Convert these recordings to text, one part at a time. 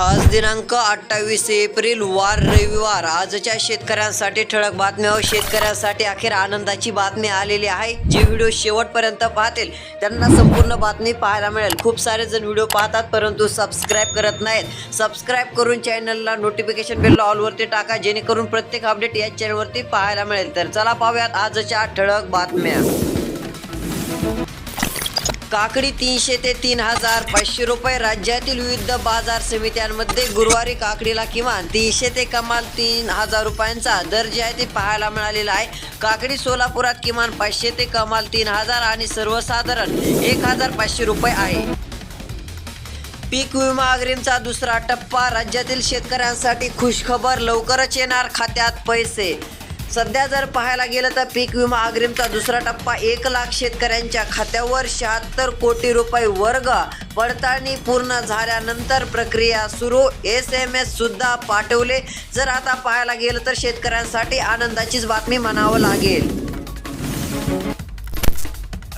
आज दिनांक अठ्ठावीस एप्रिल वार रविवार. आजच्या शेतकऱ्यांसाठी ठळक बातम्या व शेतकऱ्यांसाठी अखेर आनंदाची बातमी आलेली आहे. जे व्हिडिओ शेवटपर्यंत पाहतील त्यांना संपूर्ण बातमी पाहायला मिळेल. खूप सारे जण व्हिडिओ पाहतात परंतु सबस्क्राईब करत नाहीत. सबस्क्राईब करून चॅनलला नोटिफिकेशन बेल ऑलवरती टाका जेणेकरून प्रत्येक अपडेट या चॅनलवरती पाहायला मिळेल. तर चला पाहूयात आजच्या ठळक बातम्या. काकडी तीनशे ते तीन हजार पाचशे रुपये. राज्यातील विविध बाजार समित्यांमध्ये गुरुवारी काकडीला किमान तीनशे ते कमाल तीन हजार रुपयांचा दर जे आहे ते पाहायला मिळालेला आहे. काकडी सोलापुरात किमान पाचशे ते कमाल तीन हजार आणि सर्वसाधारण एक हजार पाचशे रुपये आहे. पीक विमा अग्रिमचा दुसरा टप्पा. राज्यातील शेतकऱ्यांसाठी खुशखबर लवकरच येणार खात्यात पैसे. सध्या जर पाहायला गेलं तर पीक विमा अग्रिमचा दुसरा टप्पा एक लाख शेतकऱ्यांच्या खात्यावर शहात्तर कोटी रुपये वर्ग पडताळणी पूर्ण झाल्यानंतर प्रक्रिया सुरू. एस एम एस सुद्धा पाठवले. जर आता पाहायला गेलं तर शेतकऱ्यांसाठी आनंदाचीच बातमी म्हणावं लागेल.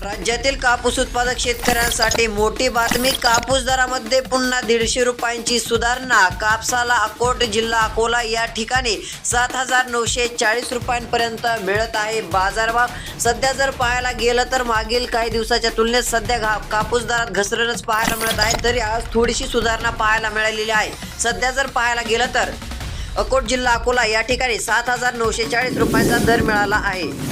राज्यातील कापूस उत्पादक शेतकऱ्यांसाठी मोठी बातमी. कापूस दरामध्ये पुन्हा दीडशे रुपयांची सुधारणा. कापसाला अकोट जिल्हा अकोला या ठिकाणी सात हजार नऊशे चाळीस रुपयांपर्यंत मिळत आहे बाजारभाव. सध्या जर पाहायला गेलं तर मागील काही दिवसाच्या तुलनेत सध्या घा कापूस दरात घसरणच पाहायला मिळत आहे तरी आज थोडीशी सुधारणा पाहायला मिळालेली आहे. सध्या जर पाहायला गेलं तर अकोट जिल्हा अकोला या ठिकाणी सात हजार नऊशे चाळीस रुपयांचा दर मिळाला आहे.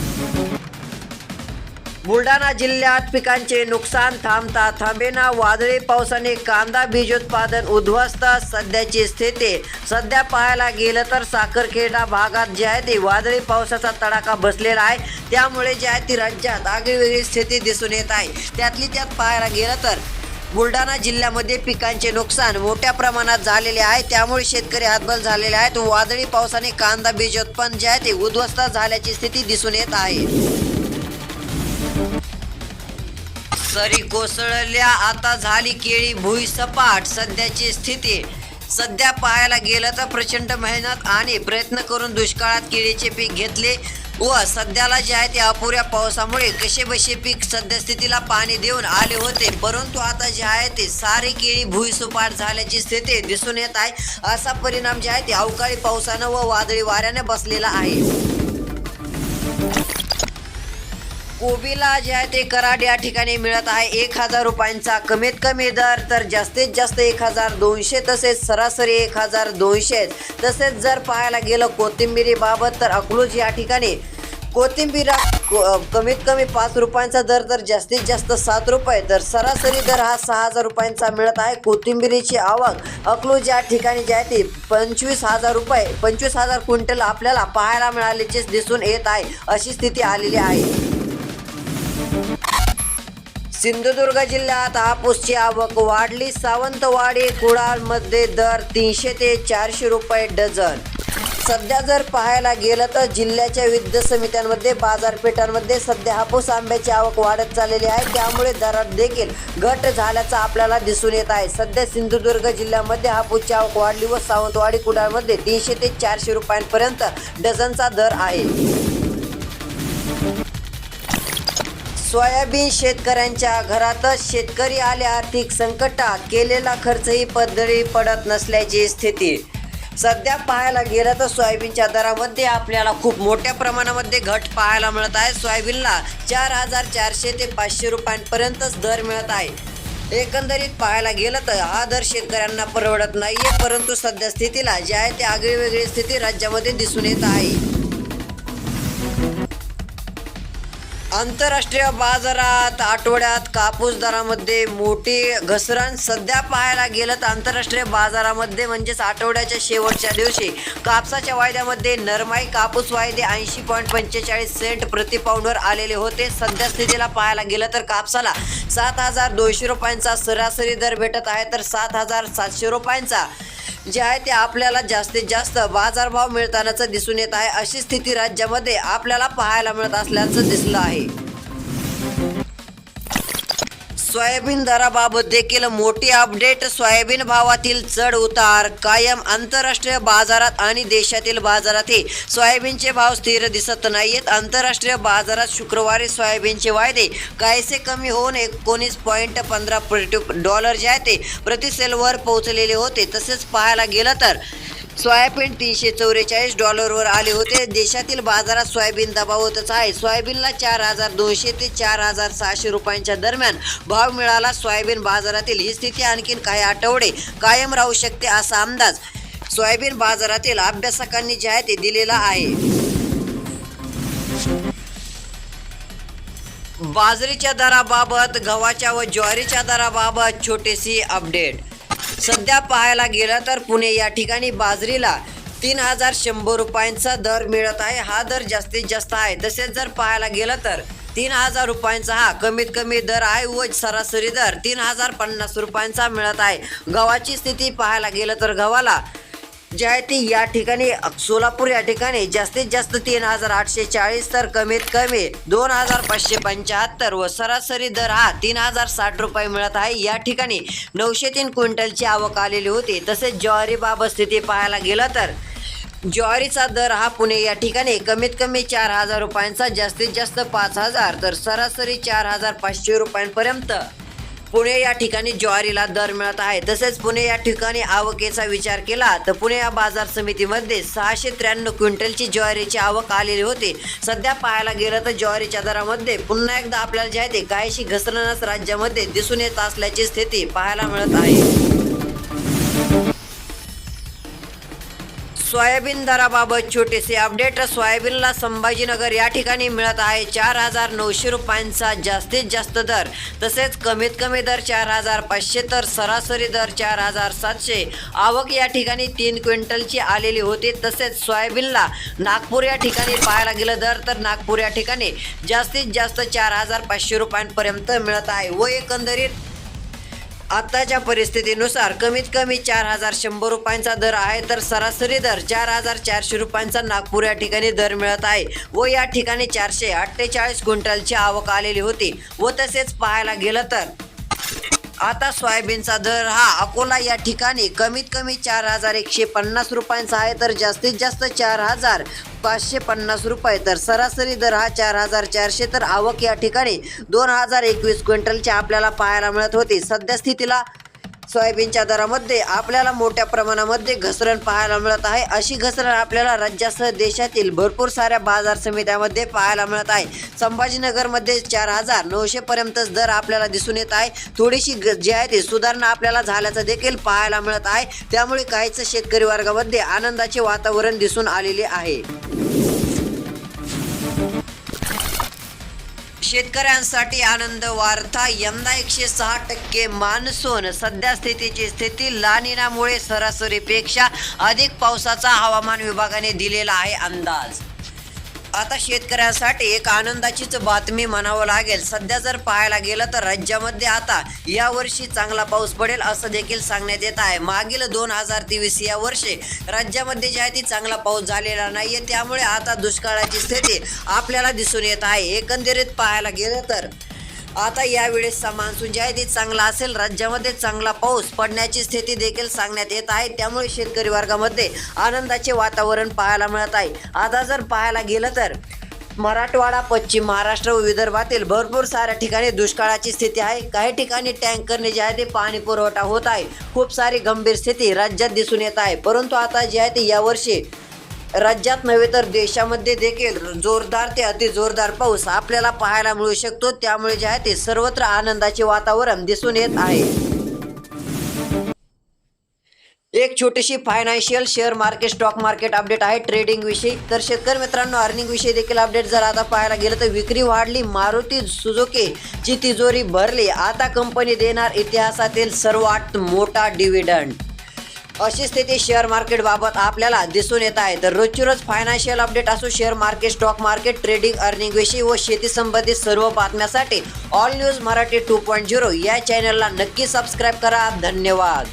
बुलढाणा जिल्ह्यात पिकांचे नुकसान थांबता थांबेना वादळी पावसाने कांदा बीजोत्पादन उद्ध्वस्त सध्याची स्थिती सध्या पाहायला गेलं तर साखरखेडा भागात जे आहे ते वादळी पावसाचा तडाखा बसलेला आहे. त्यामुळे जे आहे ती राज्यात आगळीवेगळी स्थिती दिसून येत आहे. त्यातली त्यात पाहायला गेलं तर बुलढाणा जिल्ह्यामध्ये पिकांचे नुकसान मोठ्या प्रमाणात झालेले आहे. त्यामुळे शेतकरी हातबल झालेले आहेत. वादळी पावसाने कांदा बीज उत्पन्न जे आहे ते उद्ध्वस्त झाल्याची स्थिती दिसून येत आहे. सरी कोसळल्या. आता झाली केळी भुई सपाट. सध्याची स्थिती सध्या पाहायला गेलं तर प्रचंड मेहनत आणि प्रयत्न करून दुष्काळात केळीचे पीक घेतले व सध्याला जे आहे ते अपुऱ्या पावसामुळे कसेबसे पीक सद्यस्थितीला पाणी देऊन आले होते. परंतु आता जे आहे ते सारी केळी भुईसुपाट झाल्याची स्थिती दिसून येत आहे. असा परिणाम जे आहे ते अवकाळी पावसानं व वादळी वाऱ्याने बसलेला आहे. कोबीला जे आहे ते कराड या ठिकाणी मिळत आहे. एक हजार रुपयांचा कमीत कमी दर तर जास्तीत जास्त एक हजार दोनशे तसेच सरासरी एक हजार दोनशे. तसेच जर पाहायला गेलं कोथिंबिरीबाबत तर अकलूज या ठिकाणी कोथिंबीर कमीत कमी पाच रुपयांचा दर तर जास्तीत जास्त सात रुपये. तर सरासरी दर हा सहा हजार रुपयांचा मिळत आहे. कोथिंबिरीची आवक अकलूज या ठिकाणी जी आहे ती पंचवीस हजार रुपये पंचवीस हजार क्विंटल आपल्याला पाहायला मिळाल्याचे दिसून येत आहे. अशी स्थिती आलेली आहे. सिंधुदुर्ग जिल्ह्यात हापूसची आवक वाढली. सावंतवाडी कुडाळमध्ये दर तीनशे ते चारशे रुपये डझन. सध्या जर पाहायला गेलं तर जिल्ह्याच्या विविध समित्यांमध्ये बाजारपेठांमध्ये सध्या हापूस आंब्याची आवक वाढत चाललेली आहे. त्यामुळे दरात देखील घट झाल्याचं आपल्याला दिसून येत आहे. सध्या सिंधुदुर्ग जिल्ह्यामध्ये हापूसची आवक वाढली व सावंतवाडी कुडाळमध्ये तीनशे ते चारशे रुपयांपर्यंत डझनचा दर आहे. सोयाबीन शेतकऱ्यांच्या घरातच शेतकरी आले आर्थिक संकटात. केलेला खर्चही पदरी पडत नसल्याची स्थिती. सध्या पाहायला गेलं तर सोयाबीनच्या दरामध्ये आपल्याला खूप मोठ्या प्रमाणामध्ये घट पाहायला मिळत आहे. सोयाबीनला चार हजार चारशे ते पाचशे रुपयांपर्यंतच दर मिळत आहे. एकंदरीत पाहायला गेलं तर हा दर शेतकऱ्यांना परवडत नाहीये परंतु सध्या स्थितीला जे आहे ते आगळीवेगळी स्थिती राज्यामध्ये दिसून येत आहे. आंतरराष्ट्रीय बाजारात आठवड्यात कापूस दरामध्ये मोठी घसरण. सध्या पाहायला गेलं तर आंतरराष्ट्रीय बाजारामध्ये म्हणजेच आठवड्याच्या शेवटच्या दिवशी कापसाच्या वायद्यामध्ये नरमाई. कापूस वायदे ऐंशी पॉईंट पंचेचाळीस सेंट प्रतिपाऊंडवर आलेले होते. सध्या स्थितीला पाहायला गेलं तर कापसाला सात हजार दोनशे रुपयांचा सरासरी दर भेटत आहे. तर सात हजार सातशे रुपयांचा जे आहे ते आपल्याला जास्तीत जास्त बाजारभाव मिळतानाच दिसून येत आहे. अशी स्थिती राज्यामध्ये आपल्याला पाहायला मिळत असल्याचं दिसलं आहे. सोयाबीन दराबाबत देखील मोठी अपडेट. सोयाबीन भावातील चढ उतार कायम आंतरराष्ट्रीय बाजारात आणि देशातील बाजारातही सोयाबीनचे भाव स्थिर दिसत नाहीयेत. आंतरराष्ट्रीय बाजारात शुक्रवारी सोयाबीनचे वायदे काहीसे कमी होऊन एकोणीस पॉईंट पंधरा डॉलर जे आहे ते प्रतिसेलवर पोहोचलेले होते. तसेच पाहायला गेलं तर सोयाबीन तीनशे चौवेचाळीस डॉलरवर आले होते. देशातील बाजारात सोयाबीन दबावतच आहे. सोयाबीनला चार हजार दोनशे ते चार हजार सहाशे रुपयांच्या दरम्यान भाव मिळाला. सोयाबीन बाजारातील ही स्थिती आणखीन काही आठवडे कायम राहू शकते असा अंदाज सोयाबीन बाजारातील अभ्यासकांनी जे आहे ते दिलेला आहे. बाजरीच्या दराबाबत गव्हाच्या व ज्वारीच्या दराबाबत छोटेशी अपडेट. सध्या पाहायला गेलं तर पुणे या ठिकाणी बाजरीला तीन हजार शंभर रुपयांचा दर मिळत आहे. हा दर जास्तीत जास्त आहे. तसेच जर पाहायला गेलं तर तीन हजार रुपयांचा हा कमीत कमी दर आहे व सरासरी दर तीन हजार पन्नास रुपयांचा मिळत आहे. गव्हाची स्थिती पाहायला गेलं तर गव्हाला जे आहे ती या ठिकाणी सोलापूर या ठिकाणी जास्तीत जास्त तीन हजार आठशे चाळीस तर कमीत कमी दोन हजार पाचशे पंच्याहत्तर व सरासरी दर हा तीन हजार साठ रुपये मिळत आहे. या ठिकाणी नऊशे तीन क्विंटलची आवक आलेली होती. तसेच ज्वारीबाबत स्थिती पाहायला गेलं तर ज्वारीचा दर हा पुणे या ठिकाणी कमीत कमी चार हजार रुपयांचा जास्तीत जास्त पाच हजार तर सरासरी चार हजार पाचशे रुपयांपर्यंत पुणे या ठिकाणी ज्वारीला दर मिळत आहे. तसेच पुणे या ठिकाणी आवकेचा विचार केला तर पुणे या बाजार समितीमध्ये सहाशे त्र्याण्णव क्विंटलची ज्वारीची आवक आलेली होती. सध्या पाहायला गेलं तर ज्वारीच्या दरामध्ये पुन्हा एकदा आपल्याला जे आहे ते काहीशी घसरणच राज्यामध्ये दिसून येत असल्याची स्थिती पाहायला मिळत आहे. सोयाबीन दराबाबत छोटेसे अपडेट. सोयाबीनला संभाजीनगर या ठिकाणी मिळत आहे चार हजार नऊशे रुपयांचा जास्तीत जास्त दर. तसेच कमीत कमी दर चार हजार पाचशे तर सरासरी दर चार हजार सातशे. आवक या ठिकाणी तीन क्विंटलची आलेली होती. तसेच सोयाबीनला नागपूर या ठिकाणी पाहायला गेलं दर तर नागपूर या ठिकाणी जास्तीत जास्त चार हजार पाचशे रुपयांपर्यंत मिळत आहे. व एकंदरीत आत्ताच्या परिस्थितीनुसार कमीत कमी चार हजार शंभर रुपयांचा दर आहे तर सरासरी दर चार हजार चारशे रुपयांचा नागपूर या ठिकाणी दर मिळत आहे व या ठिकाणी चारशे अठ्ठेचाळीस क्विंटलची आवक आलेली होती व तसेच पाहायला गेलं तर आता सोयाबीनचा दर हा अकोला या ठिकाणी कमीत कमी चार हजार एकशे पन्नास रुपयांचा आहे तर जास्तीत जास्त चार हजार पाचशे पन्नास रुपये. तर सरासरी दर हा चार हजार चारशे तर आवक या ठिकाणी दोन हजार एकवीस क्विंटलची आपल्याला पाहायला मिळत होती. सध्या स्थितीला सोयाबीनच्या दरामध्ये आपल्याला मोठ्या प्रमाणामध्ये घसरण पाहायला मिळत आहे. अशी घसरण आपल्याला राज्यासह देशातील भरपूर साऱ्या बाजार समित्यामध्ये पाहायला मिळत आहे. संभाजीनगरमध्ये चार हजार नऊशे पर्यंतच दर आपल्याला दिसून येत आहे. थोडीशी ग- जी आहे ती सुधारणा आपल्याला झाल्याचं देखील पाहायला मिळत आहे. त्यामुळे काहीच शेतकरी वर्गामध्ये आनंदाचे वातावरण दिसून आलेले आहे. शेतकऱ्यांसाठी आनंद वार्ता यंदा एकशे सहा टक्के मान्सून. सध्या स्थितीची स्थिती लानिनामुळे सरासरीपेक्षा अधिक पावसाचा हवामान विभागाने दिलेला आहे अंदाज. आता शेतकऱ्यांसाठी एक आनंदाचीच बातमी म्हणावं लागेल. सध्या जर पाहायला गेलं तर राज्यामध्ये आता यावर्षी चांगला पाऊस पडेल असं देखील सांगण्यात येत आहे. मागील दोन हजार तेवीस या वर्षी राज्यामध्ये जे आहे ती चांगला पाऊस झालेला नाहीये त्यामुळे आता दुष्काळाची स्थिती आपल्याला दिसून येत आहे. एकंदरीत पाहायला गेलं तर आता यावेळेसचा मान्सून जे आहे चांगला असेल राज्यामध्ये चांगला पाऊस पडण्याची स्थिती देखील सांगण्यात येत आहे. त्यामुळे शेतकरी वर्गामध्ये आनंदाचे वातावरण पाहायला मिळत आहे. आता जर पाहायला गेलं तर मराठवाडा पश्चिम महाराष्ट्र व विदर्भातील भरपूर साऱ्या ठिकाणी दुष्काळाची स्थिती आहे. काही ठिकाणी टँकरने जे आहे ते पाणी पुरवठा होत आहे. खूप सारी गंभीर स्थिती राज्यात दिसून येत आहे. परंतु आता जे आहे ते यावर्षी राज्यात नव्हे तर देशामध्ये देखील जोरदार ते अति जोरदार पाऊस आपल्याला पाहायला मिळू शकतो. त्यामुळे जे आहे ते सर्वत्र आनंदाचे वातावरण दिसून येत आहे. एक छोटीशी financial share market stock market update आहे ट्रेडिंग विषयी. तर शेतकरी मित्रांनो अर्निंग विषयी देखील अपडेट जर आता पाहायला गेलं तर विक्री वाढली मारुती सुझुकी ची तिजोरी भरली. आता कंपनी देणार इतिहासातील सर्वात मोठा डिव्हिडंड अशी स्थिती शेअर मार्केट बाबत आपल्याला दिसून येत आहे. तर रोजची रोज फायनान्शियल अपडेट असो share market stock market trading earning विषयी व शेती संबंधित सर्व बातम्यासाठी all news Marathi two point zero या चॅनलला नक्की सबस्क्राईब करा. धन्यवाद.